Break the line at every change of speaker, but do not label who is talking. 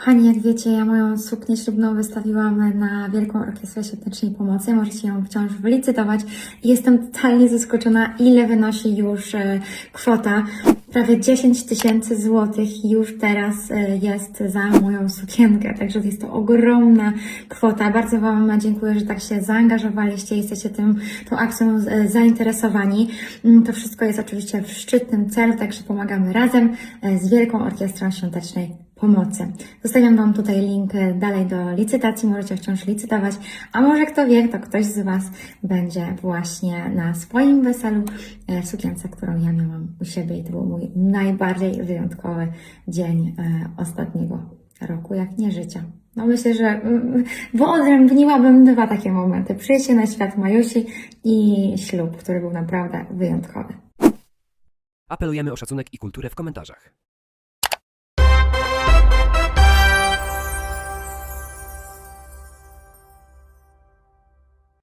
Kochani, jak wiecie, ja moją suknię ślubną wystawiłam na Wielką Orkiestrę Świątecznej Pomocy. Możecie ją wciąż wylicytować. Jestem totalnie zaskoczona, ile wynosi już e, kwota. Prawie 10 tysięcy złotych już teraz e, jest za moją sukienkę, także jest to ogromna kwota. Bardzo Wam dziękuję, że tak się zaangażowaliście, jesteście tym, tą akcją e, zainteresowani. Mm, To wszystko jest oczywiście w szczytnym celu, także pomagamy razem z Wielką Orkiestrą Świątecznej Pomocy. Zostawiam Wam tutaj link e, dalej do licytacji, możecie wciąż licytować, a może kto wie, to ktoś z Was będzie właśnie na swoim weselu e, w sukience, którą ja miałam u siebie i to był mój najbardziej wyjątkowy dzień e, ostatniego roku, jak nie życia. No myślę, że mm, wyodrębniłabym dwa takie momenty. Przyjście na świat Majusi i ślub, który był naprawdę wyjątkowy.
Apelujemy o szacunek i kulturę w komentarzach.